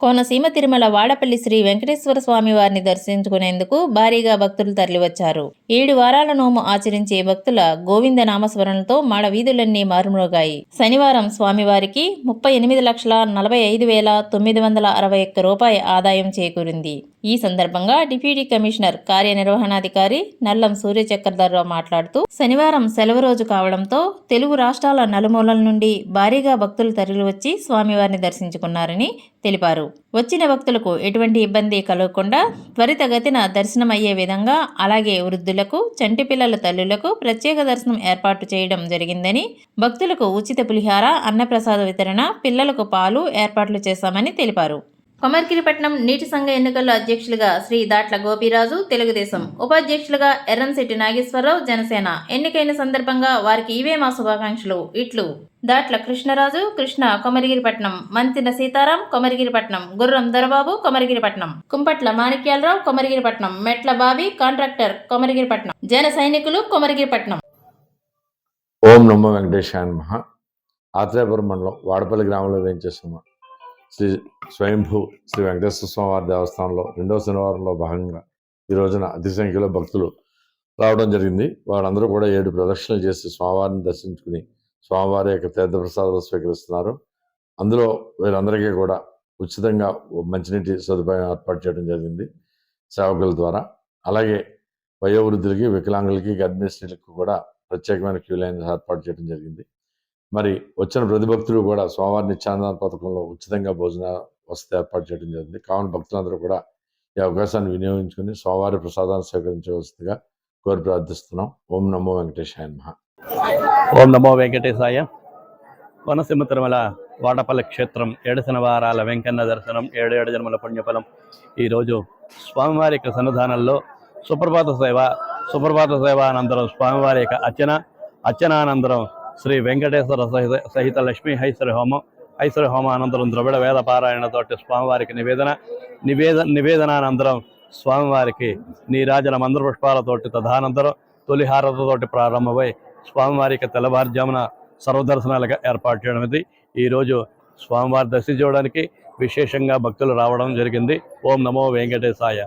కోనసీమ తిరుమల వాడపల్లి శ్రీ వెంకటేశ్వర స్వామి వారిని దర్శించుకునేందుకు భారీగా భక్తులు తరలివచ్చారు. ఏడు వారాల నోము ఆచరించే భక్తుల గోవింద నామస్మరణతో మాడ వీధులన్నీ మారుమ్రోగాయి. శనివారం స్వామివారికి ముప్పై ఎనిమిది లక్షల నలభై ఐదు వేల తొమ్మిది వందల అరవై ఒక్క రూపాయి ఆదాయం చేకూరింది. ఈ సందర్భంగా డిప్యూటీ కమిషనర్ కార్యనిర్వహణాధికారి నల్లం సూర్య చక్రధర్రావు మాట్లాడుతూ శనివారం సెలవు రోజు కావడంతో తెలుగు రాష్ట్రాల నలుమూలల నుండి భారీగా భక్తులు తరలివచ్చి స్వామివారిని దర్శించుకున్నారని తెలిపారు. వచ్చిన భక్తులకు ఎటువంటి ఇబ్బంది కలగకుండా త్వరితగతిన దర్శనం అయ్యే విధంగా అలాగే వృద్ధులకు చంటి పిల్లల తల్లులకు ప్రత్యేక దర్శనం ఏర్పాటు చేయడం జరిగిందని భక్తులకు ఉచిత పులిహార అన్నప్రసాద వితరణ పిల్లలకు పాలు ఏర్పాట్లు చేశామని తెలిపారు. కొమర్కిరిపట్నం నీటి సంఘ ఎన్నికల్లో అధ్యక్షులుగా శ్రీ దాట్ల గోపీరాజు తెలుగుదేశం ఉపాధ్యక్షులుగా ఎర్రంశెట్టి నాగేశ్వరరావు జనసేన ఎన్నికైన సందర్భంగా వారికి ఇవే మా శుభాకాంక్షలు. ఇట్లు. దాట్ల కృష్ణరాజు కృష్ణ కొమరిగిరిపట్నం మంతిన సీతారాం కొమరిగిరిపట్నం గుర్రం దొరబాబు కొమరిగిరిపట్నం కుంపట్ల మాణిక్యాలరావు కొమరిగిరిపట్నం మెట్ల బావి కాంట్రాక్టర్ కొమరిగిరిపట్నం జన సైనికులు కొమరిగిరిపట్నం. ఓం నమో వెంకటేశాయ మహా ఆత్రేపురం మండలం వాడపల్లి గ్రామంలో వేయించేస్తున్నాం. శ్రీ స్వయంభూ శ్రీ వెంకటేశ్వర స్వామివారి దేవస్థానంలో రెండో శనివారంలో భాగంగా ఈ రోజున అతి సంఖ్యలో భక్తులు రావడం జరిగింది. వారందరూ కూడా ఏడు ప్రదక్షిణలు చేసి స్వామివారిని దర్శించుకుని స్వామివారి యొక్క తీర్థప్రసాదాలు స్వీకరిస్తున్నారు. అందులో వీరందరికీ కూడా ఉచితంగా మంచినీటి సదుపాయం ఏర్పాటు చేయడం జరిగింది సేవకుల ద్వారా. అలాగే వయోవృద్ధులకి వికలాంగులకి గర్భిణీ స్త్రీలకు కూడా ప్రత్యేకమైన క్యూ లైన్ ఏర్పాటు చేయడం జరిగింది. మరి వచ్చిన ప్రతి భక్తులు కూడా స్వామివారి నిత్యానంద పథకంలో ఉచితంగా భోజన వసతి ఏర్పాటు చేయడం జరిగింది. కావున భక్తులందరూ కూడా ఈ అవకాశాన్ని వినియోగించుకుని స్వామివారి ప్రసాదాన్ని స్వీకరించవలసిందిగా కోరి ప్రార్థిస్తున్నాం. ఓం నమో వెంకటేశాయ ఓం నమో వెంకటేశాయ. కోనసీమ తిరుమల వాడపల్లి క్షేత్రం ఏడు శనివారాల వెంకన్న దర్శనం ఏడు ఏడు జన్మల పుణ్యఫలం. ఈరోజు స్వామివారి యొక్క సన్నిధానంలో సుప్రభాత సేవ సుప్రభాత సేవ అనంతరం స్వామివారి యొక్క అర్చన అర్చనానంతరం శ్రీ వెంకటేశ్వర సహిత సహిత లక్ష్మీ హైశ్వర హోమం. ఐశ్వర హోమ అనంతరం ద్రవిడ వేద పారాయణతోటి స్వామివారికి నివేదన నివేద నివేదనానంతరం స్వామివారికి నీరాజన మంత్ర పుష్పాలతోటి తదనంతరం తొలిహారతతోటి ప్రారంభమై స్వామివారికి తెల్లవారుజామున సర్వదర్శనాలుగా ఏర్పాటు చేయడం ఇది. ఈరోజు స్వామివారి దర్శించడానికి విశేషంగా భక్తులు రావడం జరిగింది. ఓం నమో వెంకటేశాయ.